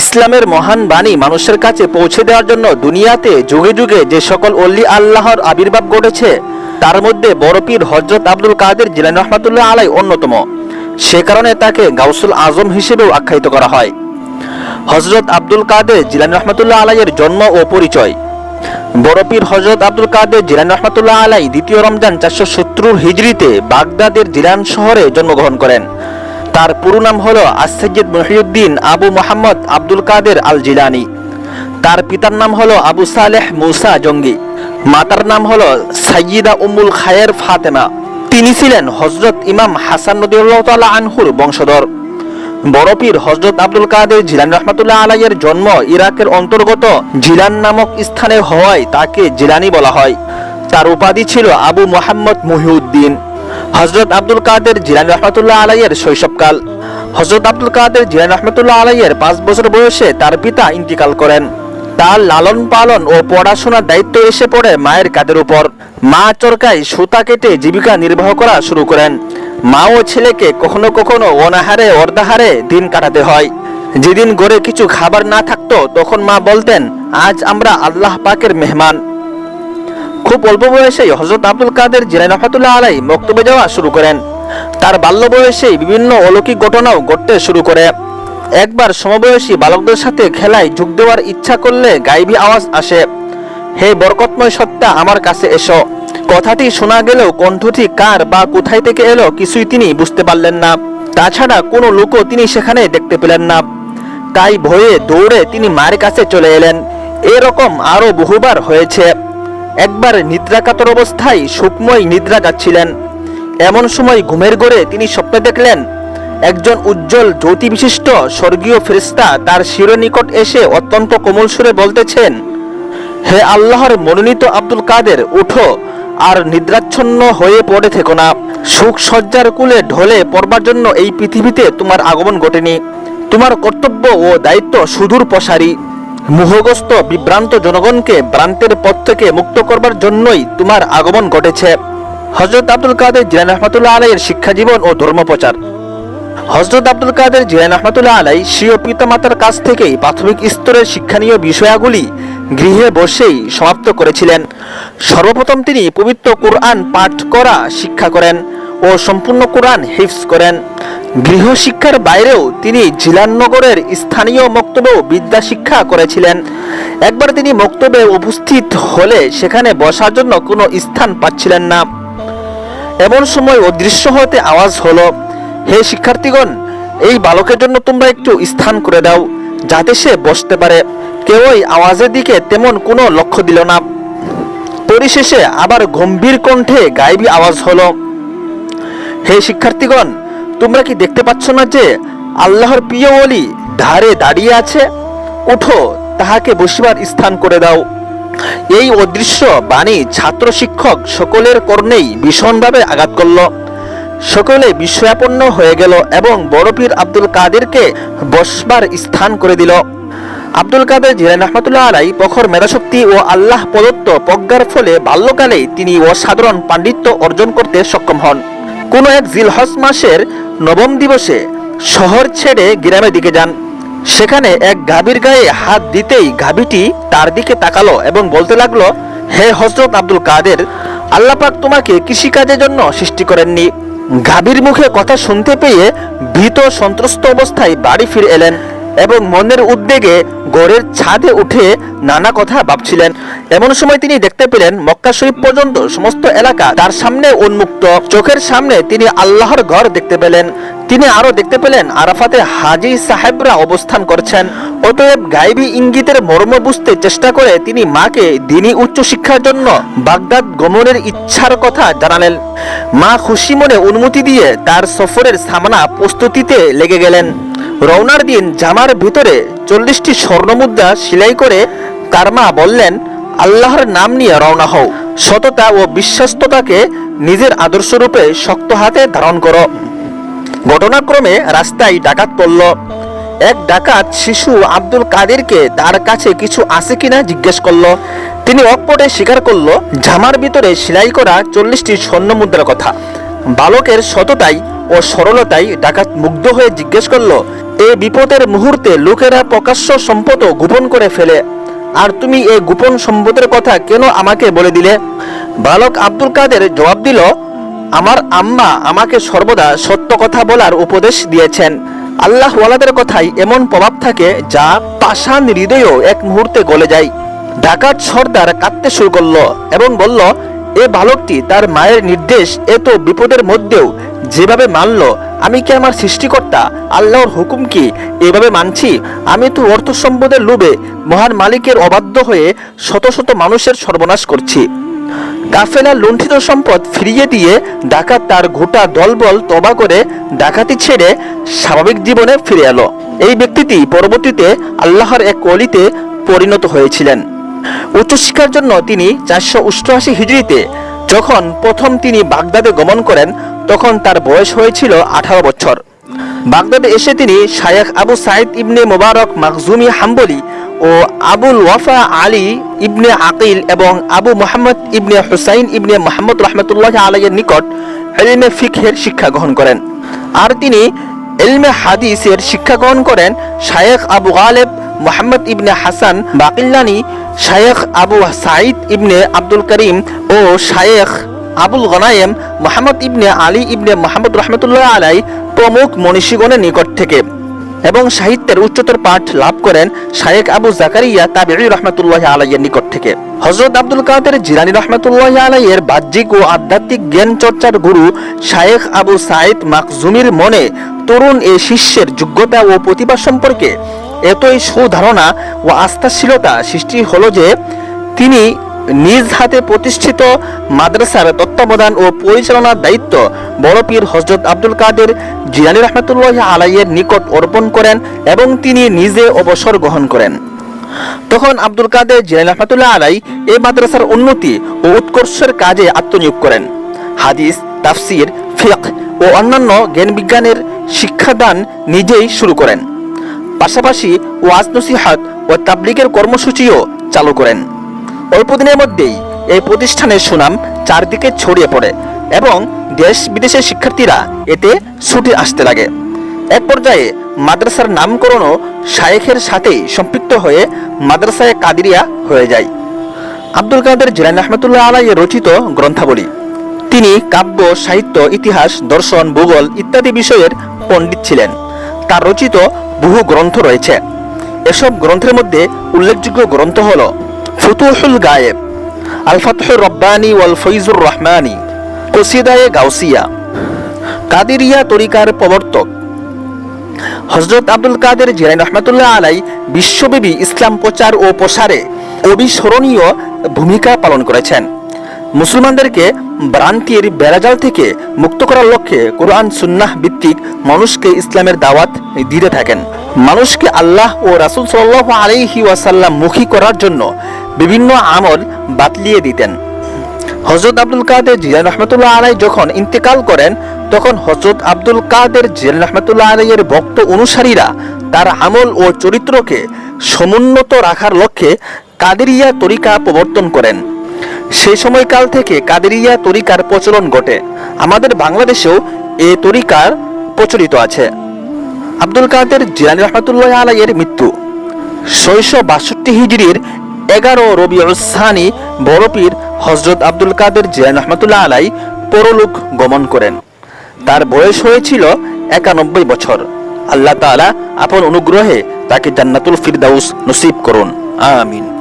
ইসলামের মহান বাণী মানুষের কাছে পৌঁছে দেওয়ার জন্য দুনিয়াতে যুগে যুগে যে সকল অল্লি আল্লাহর আবির্ভাব ঘটেছে, তার মধ্যে বড়পীর হজরত আব্দুল কাদের জিলানি রহমাতুল্লাহ আলাই অন্যতম। সে কারণে তাকে গাউসুল আজম হিসেবেও আখ্যায়িত করা হয়। হজরত আব্দুল কাদের জিলানি রহমাতুল্লাহ আলাইয়ের জন্ম ও পরিচয়। বড়পীর হজরত আব্দুল কাদের জিলানি রহমাতুল্লাহ আলাই দ্বিতীয় রমজান চারশো সত্তর হিজড়িতে বাগদাদের জিলান শহরে জন্মগ্রহণ করেন। তার পুরো নাম হল আসেজিদ মহিউদ্দিন আবু মোহাম্মদ আব্দুল কাদের আল জিলানি তার পিতার নাম হলো আবু সালেহ মুসা জঙ্গি। মাতার নাম হলো সাইয়িদা উম্মুল খায়ের ফাতেমা। তিনি ছিলেন হজরত ইমাম হাসান তাআলা আনহুর বংশধর। বড়পীর হজরত আব্দুল কাদের জিলান রহমাতুল্লাহ আলাইয়ের জন্ম ইরাকের অন্তর্গত জিলান নামক স্থানে হওয়ায় তাকে জিলানি বলা হয়। তার উপাধি ছিল আবু মোহাম্মদ মহিউদ্দিন। হজরত আব্দুল কাদের জিলান রহমাতুল্লাহ আলাইয়ের শৈশবকাল। হজরত আব্দুল কাদের জিলান রহমাতুল্লাহ আলাইয়ের পাঁচ বছর বয়সে তার পিতা ইন্তিকাল করেন। তার লালন পালন ও পড়াশোনার দায়িত্ব এসে পড়ে মায়ের কাঁধের উপর। মা চরকায় সুতা কেটে জীবিকা নির্বাহ করা শুরু করেন। মা ও ছেলেকে কখনো কখনো অনাহারে অর্ধাহারে দিন কাটাতে হয়। যেদিন ঘরে কিছু খাবার না থাকতো, তখন মা বলতেন, আজ আমরা আল্লাহ পাকের মেহমান। খুব অল্প বয়সেই হজরত আব্দুল কাদের জিলানি রহমাতুল্লাহ আলাই মক্তবে যাওয়া শুরু করেন। তার বাল্য বয়সেই বিভিন্ন অলৌকিক ঘটনাও ঘটতে শুরু করে। একবার সমবয়সী বালকদের সাথে খেলায় যোগ দেওয়ার ইচ্ছা করলে গাইবী আওয়াজ আসে। হে বরকতময় সত্তা, আমার কাছে এসো। কথাটি শোনা গেলেও কণ্ঠটি কার বা কোথায় থেকে এলো কিছুই তিনি বুঝতে পারলেন না। তাছাড়া কোনো লোকও তিনি সেখানে দেখতে পেলেন না। তাই ভয়ে দৌড়ে তিনি মায়ের কাছে চলে এলেন। এরকম আরও বহুবার হয়েছে। একবার নিদ্রাকাতর অবস্থায় সুকময় নিদ্রা যাচ্ছিলেন। এমন সময় ঘুমের ঘরে তিনি স্বপ্নে দেখলেন, একজন উজ্জ্বল জ্যোতি বিশিষ্ট স্বর্গীয় ফেরেশতা তার শির নিকট এসে অত্যন্ত কোমল সুরে বলতেছেন, হে আল্লাহর মনোনীত আব্দুল কাদের, উঠো আর নিদ্রাচ্ছন্ন হয়ে পড়ে থেকো না। সুখ সজ্জার কুলে ঢলে পড়বার জন্য এই পৃথিবীতে তোমার আগমন ঘটেনি। তোমার কর্তব্য ও দায়িত্ব সুদূর প্রসারী। মোহগ্রস্ত বিভ্রান্ত জনগণকে ভ্রান্তের পথ থেকে মুক্ত করবার জন্যই তোমার আগমন ঘটেছে। হজরত আব্দুল কাদের জিলান রহমতুল্লাহ আলাইয়ের শিক্ষা জীবন ও ধর্মপ্রচার। হজরত আব্দুল কাদের জিলান রহমতুল্লাহ আলাই স্বীয় পিতামাতার কাছ থেকেই প্রাথমিক স্তরের শিক্ষণীয় বিষয়াগুলি গৃহে বসেই সমাপ্ত করেছিলেন। সর্বপ্রথম তিনি পবিত্র কোরআন পাঠ করা শিক্ষা করেন ও সম্পূর্ণ কোরআন হিফজ করেন। গৃহ শিক্ষার বাইরেও তিনি জিলাননগরের স্থানীয় মক্তবেও বিদ্যা শিক্ষা করেছিলেন। একবার তিনি মক্তবে উপস্থিত হলে সেখানে বসার জন্য কোনো স্থান পাচ্ছিলেন না। এমন সময় অদৃশ্য হতে আওয়াজ হলো, হে শিক্ষার্থীগণ, এই বালকের জন্য তোমরা একটু স্থান করে দাও, যাতে সে বসতে পারে। কেউই আওয়াজের দিকে তেমন কোনো লক্ষ্য দিল না। পরিশেষে আবার গম্ভীর কণ্ঠে গাইবী আওয়াজ হলো, হে শিক্ষার্থীগণ তোমরা কি দেখতে পাচ্ছ না যে আল্লাহর প্রিয় ওলি ধারে দাঁড়িয়ে আছে? উঠো, তাহাকে বসিবার স্থান করে দাও। এই অদৃশ্য বাণী ছাত্র শিক্ষক সকলের কর্ণেই ভীষণভাবে আঘাত করল। সকলে বিস্ময়াপন্ন হয়ে গেল এবং বড়পীর আব্দুল কাদেরকে বসবার স্থান করে দিল। আব্দুল কাদের জিলান রহমতুল্লাহ আলাই প্রখর মেধাশক্তি ও আল্লাহ প্রদত্ত প্রজ্ঞার ফলে বাল্যকালেই তিনি অসাধারণ পাণ্ডিত্য অর্জন করতে সক্ষম হন। কোনো এক জিলহজ মাসের নবম দিবসে শহর ছেড়ে গ্রামের দিকে যান। সেখানে এক গাভীর গায়ে হাত দিতেই গাভীটি তার দিকে তাকালো এবং বলতে লাগল, হে হজরত আব্দুল কাদের, আল্লাপাক তোমাকে কৃষিকাজের জন্য সৃষ্টি করেননি। গাভীর মুখে কথা শুনতে পেয়ে ভীত সন্ত্রস্ত অবস্থায় বাড়ি ফিরে এলেন এবং মনের উদ্বেগে গড়ের ছাদে উঠে নানা কথা ভাবছিলেন। এমন সময় তিনি দেখতে পেলেন মক্কা শরীফ পর্যন্ত সমস্ত এলাকা তার সামনে উন্মুক্ত। চোখের সামনে তিনি আল্লাহর ঘর দেখতে পেলেন। তিনি আরও দেখতে পেলেন আরাফাতে হাজি সাহেবরা অবস্থান করছেন। অতএব গাইবী ইঙ্গিতের মর্ম বুঝতে চেষ্টা করে তিনি মাকে দিনী উচ্চ শিক্ষার জন্য বাগদাদ গমনের ইচ্ছার কথা জানালেন। মা খুশি মনে অনুমতি দিয়ে তার সফরের সামনা প্রস্তুতিতে লেগে গেলেন। রওনার দিন জামার ভিতরে চল্লিশটি স্বর্ণমুদ্রা সেলাই করে তার মা বললেন আল্লাহর নাম নিয়ে রওনা হও। সততা ও বিশ্বস্ততাকে নিজের আদর্শরূপে শক্ত হাতে ধারণ করো। ঘটনাক্রমে রাস্তায় ডাকাত পড়ল। এক ডাকাত শিশু আব্দুল কাদেরকে তার কাছে কিছু আছে কিনা জিজ্ঞেস করল। তিনি অকপটে স্বীকার করল জামার ভিতরে সেলাই করা চল্লিশটি স্বর্ণ মুদ্রার কথা। বালকের সততাই ও সরলতায় ডাকাত মুগ্ধ হয়ে জিজ্ঞেস করল এই বিপদের মুহূর্তে লোকেরা প্রকাশ্য সম্পদ গোপন করে ফেলে। আর তুমি এই গোপন সম্পদের কথা কেন আমাকে বলে দিলে? বালক আব্দুল কাদের জবাব দিল, আমার আম্মা আমাকে সর্বদা সত্য কথা বলার উপদেশ দিয়েছেন। আল্লাহ ওয়ালাদের কথাই এমন প্রভাব থাকে যা পাষাণ হৃদয়েও এক মুহূর্তে গলে যায়। ডাকাত সর্দার কাঁদতে শুরু করল এবং বলল, এ বালকটি তার মায়ের নির্দেশ এত বিপদের মধ্যেও যেভাবে মানল আমি কি আমার সৃষ্টিকর্তা, আল্লাহর হুকুম কি? এভাবে মানছি, আমি তো অর্থ সম্পদের লোভে মহান মালিকের অবাধ্য হয়ে শত শত মানুষের সর্বনাশ করছি। কাফেলা লুণ্ঠিত সম্পদ ফিরিয়ে দিয়ে ডাকাত তার গোটা দলবল তবা করে ডাকাতি ছেড়ে স্বাভাবিক জীবনে ফিরে এলো। এই ব্যক্তিটি পরবর্তীতে আল্লাহর এক অলিতে পরিণত হয়েছিলেন। উচ্চশিক্ষার জন্য তিনি চারশো অষ্টআশি হিজড়িতে, যখন প্রথম তিনি বাগদাদে গমন করেন তখন তার বয়স হয়েছিল আঠারো বছর। বাগদাদে এসে তিনি শায়েখ আবু সাইদ ইবনে মোবারক মাকজুমি হাম্বলি ও আবুল ওয়াফা আলী ইবনে আকিল এবং আবু মোহাম্মদ ইবনে হুসাইন ইবনে মোহাম্মদ রহমতুল্লাহ আলাইয়ের নিকট এলমে ফিকহের শিক্ষা গ্রহণ করেন। আর তিনি এলমে হাদিসের শিক্ষা গ্রহণ করেন শায়েখ আবু গালেব, মোহাম্মদ ইবনে হাসান বাকিল্লানি, শায়েখ আবু সাইদ ইবনে আব্দুল করিম ও শায়েখ আবুল গনায়েম মোহাম্মদ ইবনে আলী ইবনে মোহাম্মদ রহমতুল্লাহ আলাই প্রমুখ মনীষীগণের নিকট থেকে এবং সাহিত্যের উচ্চতর পাঠ লাভ করেন শায়েক আবু জাকারিয়া তাবিঈ রহমতুল্লাহ আলাইয়ের নিকট থেকে। হজরত আব্দুল কাদের জিলানি রহমতুল্লাহ আলাইয়ের বাহ্যিক ও আধ্যাত্মিক জ্ঞান চর্চার গুরু শায়েখ আবু সাইদ মাকজুমির মনে তরুণ এ শিষ্যের যোগ্যতা ও প্রতিভা সম্পর্কে এতই সুধারণা ও আস্থাশীলতা সৃষ্টি হলো যে তিনি নিজ হাতে প্রতিষ্ঠিত মাদ্রাসার তত্ত্বাবধান ও পরিচালনার দায়িত্ব বড় পীর হজরত আব্দুল কাদের জিয়ানি রহমতুল্লাহ আলাইয়ের নিকট অর্পণ করেন এবং তিনি নিজে অবসর গ্রহণ করেন। তখন আব্দুল কাদের জিয়ানি রহমতুল্লাহ আলাই এই মাদ্রাসার উন্নতি ও উৎকর্ষের কাজে আত্মনিয়োগ করেন। হাদিস, তাফসির ফিক ও অন্যান্য জ্ঞান বিজ্ঞানের শিক্ষাদান নিজেই শুরু করেন। পাশাপাশি ওয়াজ নসিহাত ও তাবলিগের কর্মসূচিও চালু করেন। অল্প দিনের মধ্যেই এই প্রতিষ্ঠানের সুনাম চারদিকে ছড়িয়ে পড়ে এবং দেশ বিদেশের শিক্ষার্থীরা এতে ছুটে আসতে লাগে। এক পর্যায়ে মাদ্রাসার নামকরণও শায়েখের সাথেই সম্পৃক্ত হয়ে মাদ্রাসায় কাদিরিয়া হয়ে যায়। আব্দুল কাদের জিলানি রহমতুল্লাহ আলাই রচিত গ্রন্থাবলী। তিনি কাব্য, সাহিত্য, ইতিহাস, দর্শন, ভূগোল ইত্যাদি বিষয়ের পণ্ডিত ছিলেন। তার রচিত বহু গ্রন্থ রয়েছে। এসব গ্রন্থের মধ্যে উল্লেখযোগ্য গ্রন্থ হল ফুতুহুল গায়েব, আল ফাতহুর রব্বানি ওয়াল ফৈজুর রহমানি কসিদায়ে গাউসিয়া, কাদিরিয়া তরিকার প্রবর্তক। হজরত আব্দুল কাদের জিলানি রহমতুল্লাহ আলাই বিশ্বব্যাপী ইসলাম প্রচার ও প্রসারে অবিস্মরণীয় ভূমিকা পালন করেছেন। মুসলমানদেরকে ভ্রান্তির বেড়াজাল থেকে মুক্ত করার লক্ষ্যে কোরআন, সুন্নাহ ভিত্তিক মানুষকে ইসলামের দাওয়াত দিতে থাকেন। মানুষকে আল্লাহ ও রাসুল সাল্লাহ আলাইহি ওয়াসাল্লাম মুখী করার জন্য বিভিন্ন আমল বাতলিয়ে দিতেন। হজরত আব্দুল কাদের জিয়ান রহমতুল্লাহ আলাই যখন ইন্তেকাল করেন, তখন হজরত আব্দুল কাদের জিয়ান রহমতুল্লাহ আলাইয়ের ভক্ত অনুসারীরা তার আমল ও চরিত্রকে সমুন্নত রাখার লক্ষ্যে কাদেরিয়া তরিকা প্রবর্তন করেন। সেই সময়কাল থেকে কাদেরিয়া তরিকার প্রচলন ঘটে। আমাদের বাংলাদেশেও এ তরিকার প্রচলিত আছে। আব্দুল কাদের জিলানি রহমতুল্লাহ আলাইয়ের মৃত্যু। ছয়শো বাষট্টি হিজড়ির এগারো রবি সানি বড়পীর হজরত আব্দুল কাদের জিয়ান রহমতুল্লাহ আলাই পরলোক গমন করেন। তার বয়স হয়েছিল একানব্বই বছর। আল্লাহ তালা আপন অনুগ্রহে তাকে জান্নাতুল ফিরদাউস নসিব করুন। আমিন।